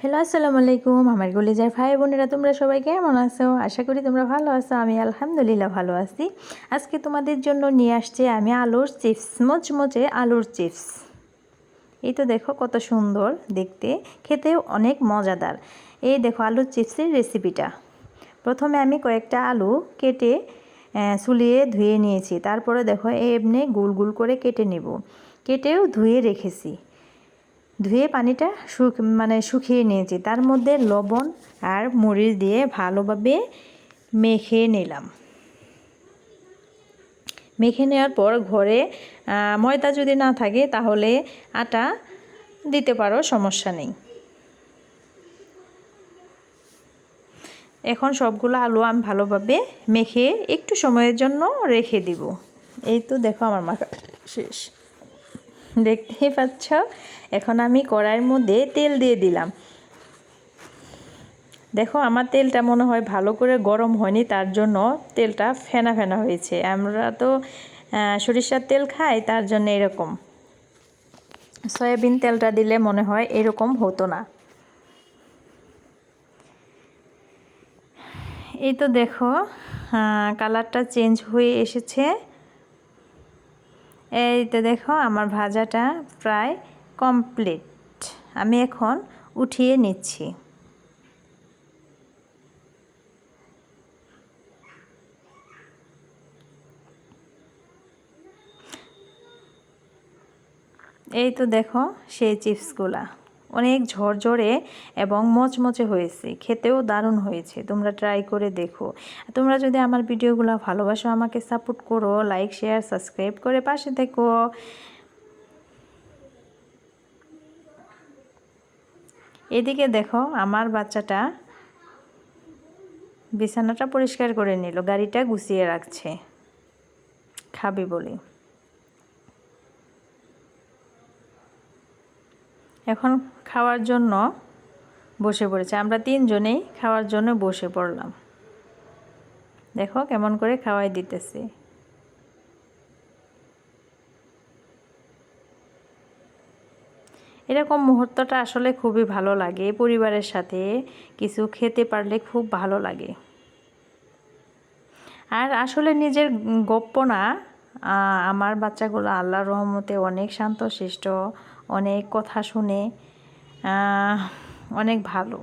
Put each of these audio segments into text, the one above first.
Hello, আসসালামু আলাইকুম। আমার গলিজার ভাই বোনেরা, তোমরা সবাই কেমন আছো? আশা করি তোমরা ভালো আছো, আমি আলহামদুলিল্লাহ ভালো আছি। আজকে তোমাদের জন্য নিয়ে আসছে আমি আলুর চিপস, মচমচে আলুর চিপস। এই তো দেখো, কত সুন্দর দেখতে, খেতেও অনেক মজাদার। এই দেখো, আলুর চিপসের রেসিপিটা। প্রথমে আমি কয়েকটা আলু কেটে সুলিয়ে ধুয়ে নিয়েছি। তারপরে দেখো, এমনি গুল গুল করে কেটে নেব। কেটেও ধুয়ে রেখেছি। ধুয়ে পানিটা শুক মানে শুকিয়ে নিয়েছি। তার মধ্যে লবণ আর মরিচ দিয়ে ভালোভাবে মেখে নিলাম। মেখে নেওয়ার পর ঘরে ময়দা যদি না থাকে তাহলে আটা দিতে পারো, সমস্যা নেই। এখন সবগুলো আলু আমি ভালোভাবে মেখে একটু সময়ের জন্য রেখে দিব। এই তো দেখো আমার মাখা শেষ। দেখতেই পাচ্ছ? এখন আমি কড়াইয়ের মধ্যে তেল দিয়ে দিলাম। দেখো, আমার তেলটা মনে হয় ভালো করে গরম হয়নি, তার জন্য তেলটা ফেনা ফেনা হয়েছে। আমরা তো সরিষার তেল খাই, তার জন্য এরকম। সয়াবিন তেলটা দিলে মনে হয় এরকম হতো না। এই তো দেখো কালারটা চেঞ্জ হয়ে এসেছে। এই তো দেখো আমার ভাজাটা প্রায় কমপ্লিট। আমি এখন উঠিয়ে নিচ্ছি। এই তো দেখো সেই চিপসগুলা। অনেক ঝরঝরে এবং মচমচে হয়েছে। খেতেও দারুণ হয়েছে। তোমরা ট্রাই করে দেখো। তোমরা যদি আমার ভিডিওগুলো ভালোবাসো, আমাকে সাপোর্ট করো লাইক শেয়ার সাবস্ক্রাইব করে পাশে দেখো এদিকে দেখো, আমার বাচ্চাটা বিছানাটা পরিষ্কার করে নিল, গাড়িটা গুছিয়ে রাখছে। খাবে বলে। এখন খাওয়ার জন্য বসে পড়েছে। আমরা তিনজনেই খাওয়ার জন্য বসে পড়লাম। দেখো কেমন করে খাওয়াই দিতেছে। এরকম মুহূর্তটা আসলে খুবই ভালো লাগে। পরিবারের সাথে কিছু খেতে পারলে খুব ভালো লাগে। আর আসলে নিজের গপ্প না আমার বাচ্চাগুলো আল্লাহর রহমতে অনেক শান্ত শান্তশিষ্ট অনেক কথা শুনে অনেক ভালো।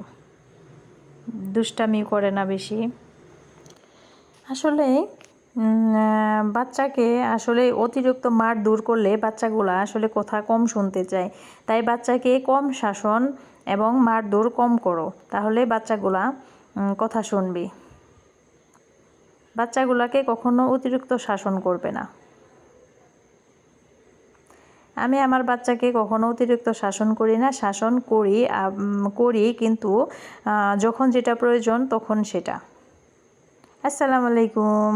দুষ্টামি করে না বেশি। আসলে বাচ্চাকে আসলে অতিরিক্ত মার দূর করলে বাচ্চাগুলো আসলে কথা কম শুনতে চায়। তাই বাচ্চাকে কম শাসন এবং মার দূর কম করো, তাহলে বাচ্চাগুলা কথা শুনবে। বাচ্চাগুলাকে কখনো অতিরিক্ত শাসন করবে না। আমি আমার বাচ্চাকে কখনো অতিরিক্ত শাসন করি না, শাসন করি করি কিন্তু যখন যেটা প্রয়োজন তখন সেটা। আসসালামু আলাইকুম।